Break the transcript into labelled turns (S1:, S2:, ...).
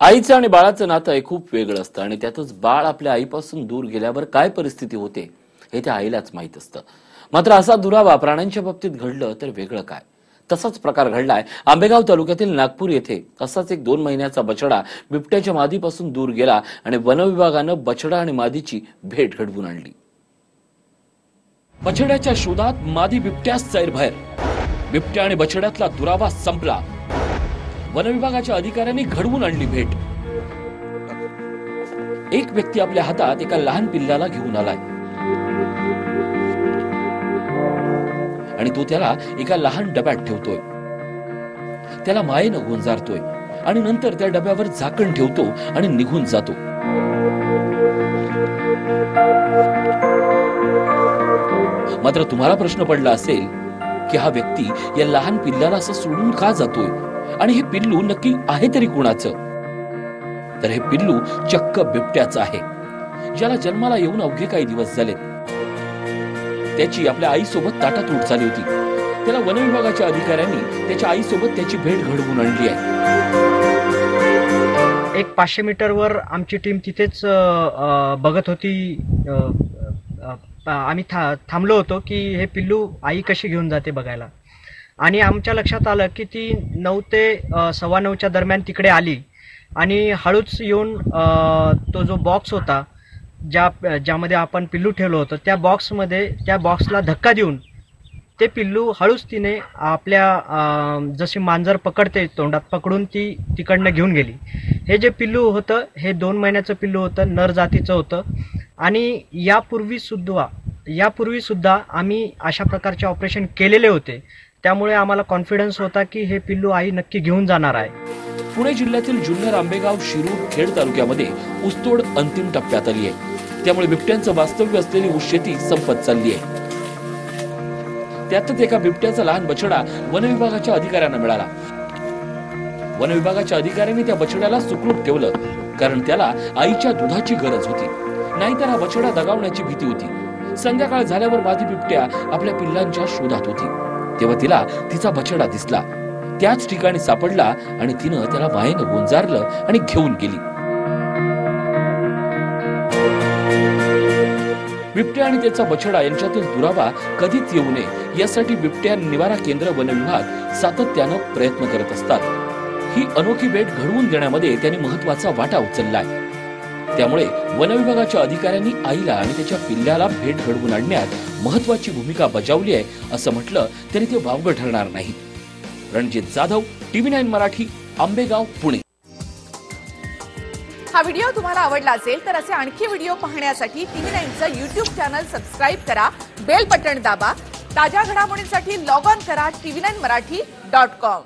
S1: आईचं आणि बाळाचं नातं हे खूप वेगळं असतं आणि त्यातच बाळ आपल्या आईपासून दूर गेल्यावर काय परिस्थिती होते हे त्या आईलाच माहीत असतं. मात्र असा दुरावा प्राण्यांच्या बाबतीत घडलं तर वेगळं काय? तसाच प्रकार घडलाय आंबेगाव तालुक्यातील नागपूर येथे. असाच एक दोन महिन्याचा बछडा बिबट्याच्या मादीपासून दूर गेला आणि वनविभागानं बछडा आणि मादीची भेट घडवून आणली. बछड्याच्या शोधात मादी बिबट्यास सैरभैर बिबट्या आणि बछड्यातला दुरावा संपला. वनविभागाच्या अधिकाऱ्यांनी घडवून आणली भेट. एक व्यक्ती आपल्या हातात एका लहान पिल्लाला घेऊन आलाय. आणि तो त्याला एका लहान डब्यात ठेवतोय. त्याला मायेनं गुंजारतोय आणि नंतर त्या डब्यावर झाकण ठेवतो आणि निघून जातो. मात्र तुम्हाला प्रश्न पडला असेल की हा व्यक्ती या लहान पिल्लाला असं सोडून का जातोय? आणि हे पिल्लू नक्की आहे तरी कुणाचं? तर हे पिल्लू चक्क बिबट्याचं आहे ज्याला जन्माला येऊन अवघे काही दिवस झाले त्याची आपल्या आईसोबत ताटातूट झाली होती. त्याला वनविभागाच्या अधिकाऱ्यांनी त्याच्या आईसोबत त्याची भेट घडवून आणली आहे.
S2: एक पाचशे मीटरवर आमची टीम तिथेच बघत होती आम्ही था थांबलो होतो की हे पिल्लू आई कशी घेऊन जाते बघायला. आणि आमच्या लक्षात आलं की ती नऊ ते सव्वा नऊच्या दरम्यान तिकडे आली. आणि हळूच येऊन तो जो बॉक्स होता ज्या ज्यामध्ये आपण पिल्लू ठेवलं होतं त्या बॉक्समध्ये त्या बॉक्सला धक्का देऊन ते पिल्लू हळूच तिने आपल्या जशी मांजर पकडते तोंडात पकडून ती तिकडनं घेऊन गेली. हे जे पिल्लू होतं हे दोन महिन्याचं पिल्लू होतं नर जातीचं होतं. आणि यापूर्वी सुद्धा यापूर्वी सुद्धा आम्ही अशा प्रकारचे ऑपरेशन केलेले होते. त्यामुळे आम्हाला कॉन्फिडन्स होता की हे पिल्लू आई नक्की घेऊन जाणार आहे.
S1: पुणे जिल्ह्यातील जुन्नर आंबेगाव शिरूर खेड तालुक्यामध्ये ऊसतोड अंतिम टप्प्यात आली आहे. त्यामुळे बिबट्यांचं वास्तव्य असलेली ऊस शेती संपत चालली आहे. त्यातच एका बिबट्याचा लहान बछडा वनविभागाच्या अधिकाऱ्यांना मिळाला. वनविभागाच्या अधिकाऱ्यांनी त्या बछड्याला सुखरूप ठेवलं कारण त्याला आईच्या दुधाची गरज होती. नाहीतर हा बछडा दगावण्याची भीती होती. संध्याकाळ झाल्यावर मादी बिबट्या आपल्या पिल्लांच्या शोधात होती. तेव्हा तिला तिचा बछडा दिसला. त्याच ठिकाणी सापडला आणि तिनं त्याला वायेनं गुंजारलं आणि घेऊन गेली. बिबट्या आणि त्याचा बछडा यांच्यातील दुरावा कधीच येऊ नये. यासाठी बिबट्या निवारा केंद्र वन विभाग सातत्यानं प्रयत्न करत असतात. ही अनोखी भेट घडवून देण्यामध्ये त्यांनी महत्त्वाचा वाटा उचललाय. त्यामुळे वनविभागाच्या अधिकाऱ्यांनी आईला आणि त्याच्या पिल्ल्याला भेट घडवून आणण्यात महत्वाची भूमिका बजावली आहे असं म्हटलं तरी ते वावगं ठरणार नाही. Ranjit Jadhav TV nine Marathi Ambegaon Pune.
S3: हा व्हिडिओ तुम्हाला आवडला असेल तर असे आणखी व्हिडिओ पाहण्यासाठी टीव्ही नाईनचं युट्यूब चॅनल सबस्क्राईब करा बेल बटन दाबा ताज्या घडामोडींसाठी लॉग ऑन करा TV nine Marathi dot com.